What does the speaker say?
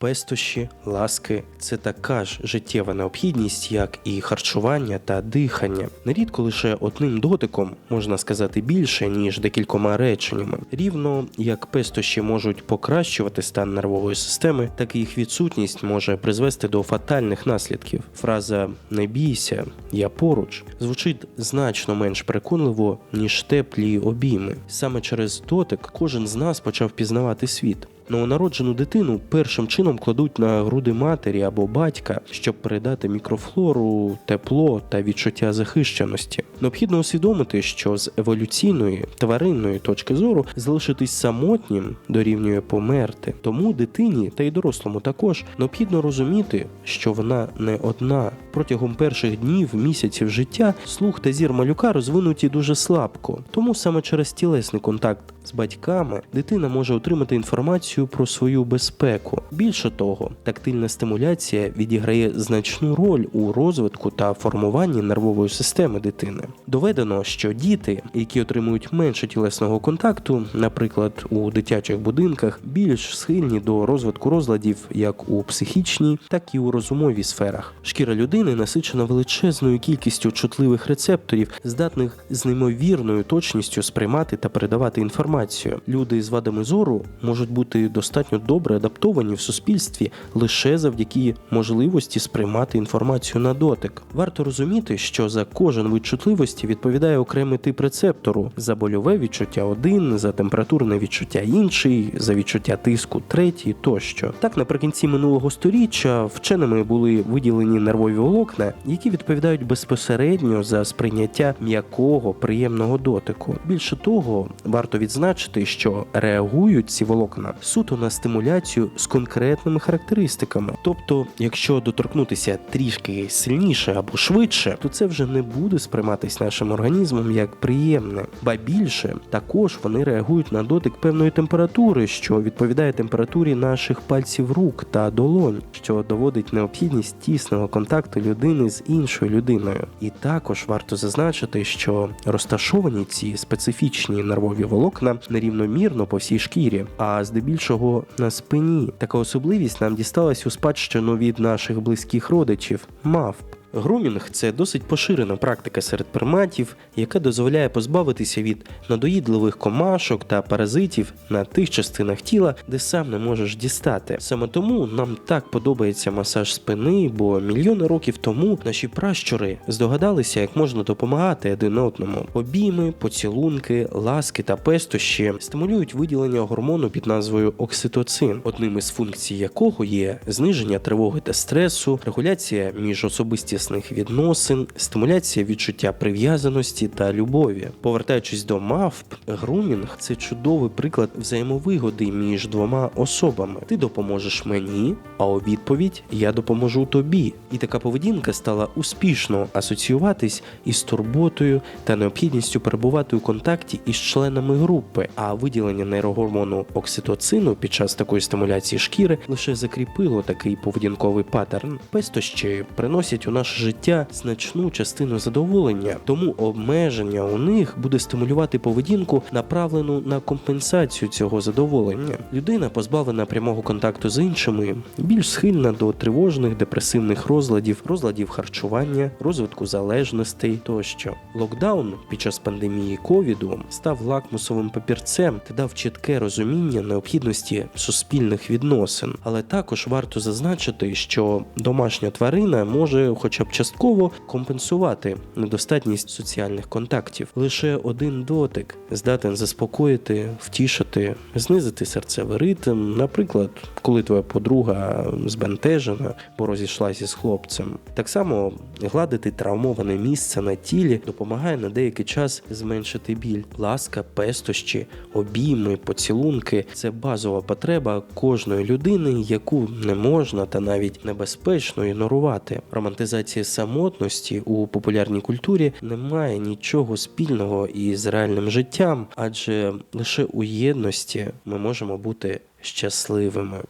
Пестощі, ласки це така ж життєва необхідність, як і харчування та дихання. Нерідко лише одним дотиком можна сказати більше, ніж декількома реченнями. Рівно як пестощі можуть покращувати стан нервової системи, так і їх відсутність може призвести до фатальних наслідків. Фраза не бійся, я поруч звучить значно менш переконливо, ніж теплі обійми. Саме через дотик кожен з нас почав пізнавати світ. Новонароджену дитину першим чином кладуть на груди матері або батька, щоб передати мікрофлору, тепло та відчуття захищеності. Необхідно усвідомити, що з еволюційної тваринної точки зору залишитись самотнім дорівнює померти. Тому дитині та й дорослому також необхідно розуміти, що вона не одна. Протягом перших днів, місяців життя слух та зір малюка розвинуті дуже слабко. Тому саме через тілесний контакт з батьками дитина може отримати інформацію про свою безпеку. Більше того, тактильна стимуляція відіграє значну роль у розвитку та формуванні нервової системи дитини. Доведено, що діти, які отримують менше тілесного контакту, наприклад, у дитячих будинках, більш схильні до розвитку розладів як у психічній, так і у розумовій сферах. Шкіра людини насичена величезною кількістю чутливих рецепторів, здатних з неймовірною точністю сприймати та передавати інформацію. Люди з вадами зору можуть бути достатньо добре адаптовані в суспільстві лише завдяки можливості сприймати інформацію на дотик. Варто розуміти, що за кожен вид чутливості відповідає окремий тип рецептору: за больове відчуття один, за температурне відчуття інший, за відчуття тиску третій тощо. Так, наприкінці минулого століття вченими були виділені нервові волокна, які відповідають безпосередньо за сприйняття м'якого приємного дотику. Більше того, варто відзначити, що реагують ці волокна суто на стимуляцію з конкретними характеристиками. Тобто, якщо доторкнутися трішки сильніше або швидше, то це вже не буде сприйматись нашим організмом як приємне. Ба більше також вони реагують на дотик певної температури, що відповідає температурі наших пальців рук та долонь, що доводить необхідність тісного контакту людини з іншою людиною. І також варто зазначити, що розташовані ці специфічні нервові волокна нерівномірно по всій шкірі, а здебільшого на спині. Така особливість нам дісталась у спадщину від наших близьких родичів мавп. Грумінг це досить поширена практика серед приматів, яка дозволяє позбавитися від надоїдливих комашок та паразитів на тих частинах тіла, де сам не можеш дістати. Саме тому нам так подобається масаж спини, бо мільйони років тому наші пращури здогадалися, як можна допомагати один одному. Обійми, поцілунки, ласки та пестощі стимулюють виділення гормону під назвою окситоцин, одним із функцій якого є зниження тривоги та стресу, регуляція міжособистісних відносин, стимуляція відчуття прив'язаності та любові. Повертаючись до мавп, грумінг це чудовий приклад взаємовигоди між двома особами. Ти допоможеш мені, а у відповідь я допоможу тобі. І така поведінка стала успішно асоціюватись із турботою та необхідністю перебувати у контакті із членами групи. А виділення нейрогормону окситоцину під час такої стимуляції шкіри лише закріпило такий поведінковий паттерн. Пестощі приносять у наше життя значну частину задоволення, тому обмеження у них буде стимулювати поведінку, направлену на компенсацію цього задоволення. Людина, позбавлена прямого контакту з іншими, більш схильна до тривожних депресивних розладів, розладів харчування, розвитку залежностей тощо. Локдаун під час пандемії ковіду став лакмусовим папірцем та дав чітке розуміння необхідності суспільних відносин. Але також варто зазначити, що домашня тварина може, хоча б частково, компенсувати недостатність соціальних контактів. Лише один дотик здатен заспокоїти, втішити, знизити серцевий ритм. Наприклад, коли твоя подруга збентежена, бо розійшлася з хлопцем. Так само гладити травмоване місце на тілі допомагає на деякий час зменшити біль. Ласка, пестощі, обійми, поцілунки це базова потреба кожної людини, яку не можна та навіть небезпечно ігнорувати. Романтизація самотності у популярній культурі не має нічого спільного із реальним життям, адже лише у єдності ми можемо бути щасливими.